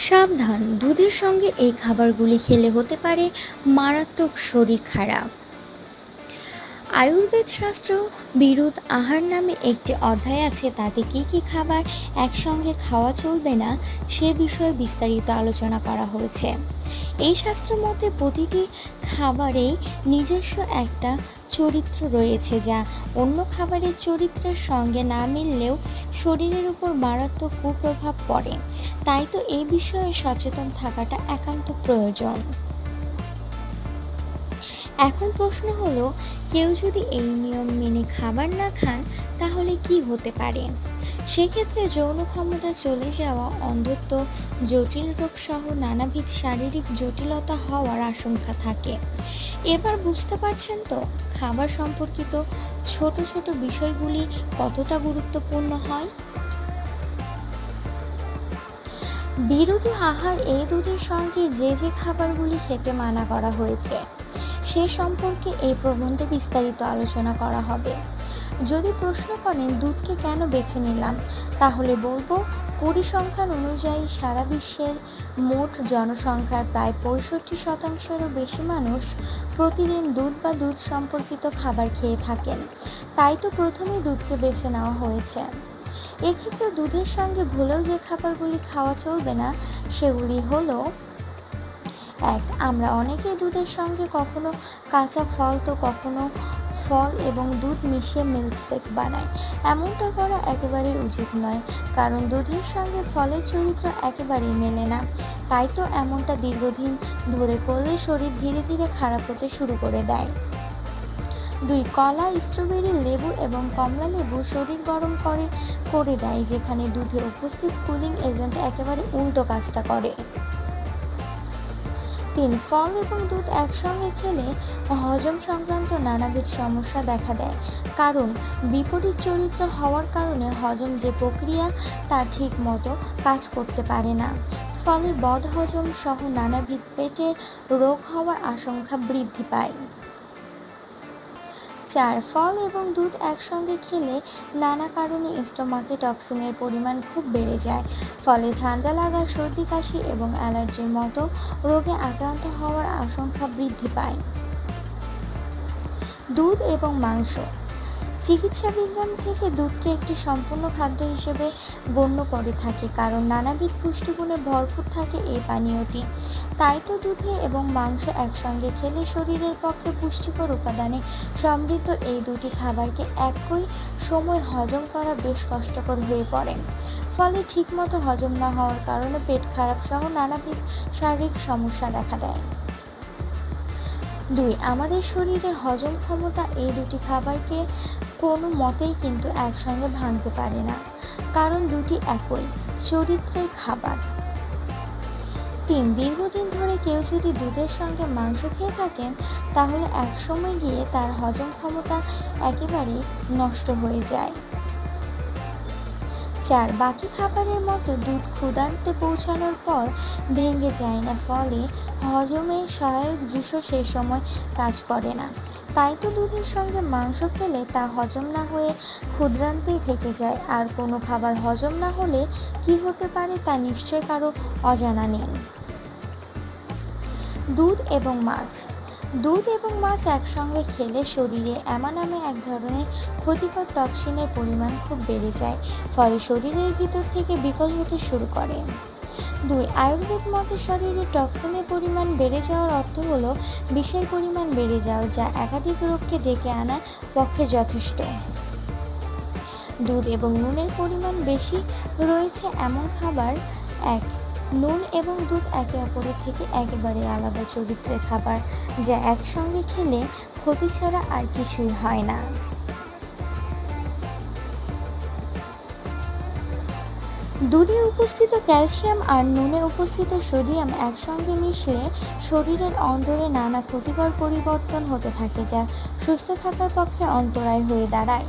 সাবধান দুধের সঙ্গে এই খাবারগুলি খেলে হতে পারে মারাত্মক শরীর খারাপ। আয়ুর্বেদ শাস্ত্র বিরুদ্ধ আহার নামে একটি অধ্যায় আছে, তাতে কি কি খাবার একসঙ্গে খাওয়া চলবে না সে বিষয়ে বিস্তারিত আলোচনা করা হয়েছে। এই শাস্ত্র মতে প্রতিটি খাবারেই নিজস্ব একটা চরিত্র রয়েছে, যা অন্য খাবারের চরিত্রের সঙ্গে না মিললেও শরীরের উপর মারাত্মক কুপ্রভাব পড়ে। তাই তো এই বিষয়ে সচেতন থাকাটা একান্ত প্রয়োজন। এখন প্রশ্ন হলো কেউ যদি এই নিয়ম মেনে খাবার না খান, তাহলে কি হতে পারে? সেক্ষেত্রে যৌন ক্ষমতা চলে যাওয়া, অন্ধত্ব, জটিল রোগ সহ নানাবিধ শারীরিক জটিলতা হওয়ার আশঙ্কা থাকে। এবার বুঝতে পারছেন তো, খাবার সম্পর্কিত ছোট ছোট বিষয়গুলি কতটা গুরুত্বপূর্ণ হয়? বিরোধী আহার এই দুধের সঙ্গে যে যে খাবারগুলি খেতে মানা করা হয়েছে। সে সম্পর্কে এই প্রবন্ধে বিস্তারিত আলোচনা করা হবে। যদি প্রশ্ন করেন, দুধকে কেন বেছে নিলাম, তাহলে বলব, পরিসংখ্যান অনুযায়ী সারা বিশ্বের মোট জনসংখ্যার প্রায় পঁয়ষট্টি শতাংশেরও বেশি মানুষ প্রতিদিন দুধ বা দুধ সম্পর্কিত খাবার খেয়ে থাকেন। তাই তো প্রথমেই দুধকে বেছে নেওয়া হয়েছে। এক্ষেত্রে দুধের সঙ্গে ভুলেও যে খাবারগুলি খাওয়া চলবে না, সেগুলি হলো এক, আমরা অনেকেই দুধের সঙ্গে কখনো কাঁচা ফল তো কখনো ফল এবং দুধ মিশিয়ে মিল্কশেক বানাই। এমনটা করা একেবারেই উচিত নয়, কারণ দুধের সঙ্গে ফলের চরিত্র একেবারেই মেলে না। তাই তো এমনটা দীর্ঘদিন ধরে করলে শরীর ধীরে ধীরে খারাপ হতে শুরু করে দেয়। দুই, কলা, স্ট্রবেরি, লেবু এবং কমলা লেবু শরীর গরম করে করে দেয়, যেখানে দুধে উপস্থিত কুলিং এজেন্ট একেবারে উল্টো কাজটা করে। তিন, ফল এবং দুধ একসঙ্গে খেলে হজম সংক্রান্ত নানাবিধ সমস্যা দেখা দেয়। কারণ, বিপরীত চরিত্র হওয়ার কারণে হজম যে প্রক্রিয়া তা ঠিক মতো কাজ করতে পারে না। ফলে বদহজম সহ নানাবিধ পেটের রোগ হওয়ার আশঙ্কা বৃদ্ধি পায়। চার, ফল এবং দুধ একসঙ্গে খেলে নানা কারণে স্টোমাকে টক্সিনের পরিমাণ খুব বেড়ে যায়। ফলে ঠান্ডা লাগা সর্দি, কাশি এবং অ্যালার্জির মতো রোগে আক্রান্ত হওয়ার আশঙ্কা বৃদ্ধি পায়। দুধ এবং মাংস চিকিৎসা বিজ্ঞান থেকে দুধকে একটি সম্পূর্ণ খাদ্য হিসেবে গণ্য করে থাকে, কারণ নানাবিধ পুষ্টিগুণে ভরপুর থাকে এই পানীয়টি। তাই তো দুধে এবং মাংস একসঙ্গে খেলে শরীরের পক্ষে পুষ্টিকর উপাদানে সমৃদ্ধ এই দুটি খাবারকে একই সময় হজম করা বেশ কষ্টকর হয়ে পড়ে। ফলে ঠিকমতো হজম না হওয়ার কারণে পেট খারাপ সহ নানাবিধ শারীরিক সমস্যা দেখা দেয়। দুই, আমাদের শরীরে হজম ক্ষমতা এই দুটি খাবারকে কোনো মতেই কিন্তু একসঙ্গে ভাঙতে পারে না। কারণ দুটি একই, চরিত্রের খাবার। তিন, দীর্ঘদিন ধরে কেউ যদি দুধের সঙ্গে মাংস খেয়ে থাকেন, তাহলে একসময় গিয়ে তার হজম ক্ষমতা একেবারেই নষ্ট হয়ে যায়। চার বাকি খাবারের মতো দুধ ক্ষুদান্তে পৌঁছানোর পর ভেঙে যায় না, ফলে হজমে সহায়ক জুসও সে সময় কাজ করে না। তাই তো দুধের সঙ্গে মাংস খেলে তা হজম না হয়ে ক্ষুদ্রান্তেই থেকে যায়। আর কোনো খাবার হজম না হলে কি হতে পারে তা নিশ্চয় কারও অজানা নেই। দুধ এবং মাছ দুধ এবং মাছ একসঙ্গে খেলে শরীরে নামে এক ধরনের ক্ষতিকর টক্সিনের পরিমাণ খুব বেড়ে যায়, ফলে শরীরের ভিতর থেকে বিকল হতে শুরু করে। দুই, আয়ুর্বেদ মতে শরীরে টক্সিনের পরিমাণ বেড়ে যাওয়ার অর্থ হলো বিষের পরিমাণ বেড়ে যাওয়া, যা একাধিক রোগকে ডেকে আনার পক্ষে যথেষ্ট। দুধ এবং নুনের পরিমাণ বেশি রয়েছে এমন খাবার, এক নুন এবং দুধ একে অপরের থেকে একেবারে আলাদা চরিত্রের খাবার, যা একসঙ্গে খেলে ক্ষতি ছাড়া আর কিছুই হয় না। দুধে উপস্থিত ক্যালসিয়াম আর নুনে উপস্থিত সোডিয়াম একসঙ্গে মিশলে শরীরের অন্তরে নানা ক্ষতিকর পরিবর্তন হতে থাকে, যা সুস্থ থাকার পক্ষে অন্তরায় হয়ে দাঁড়ায়।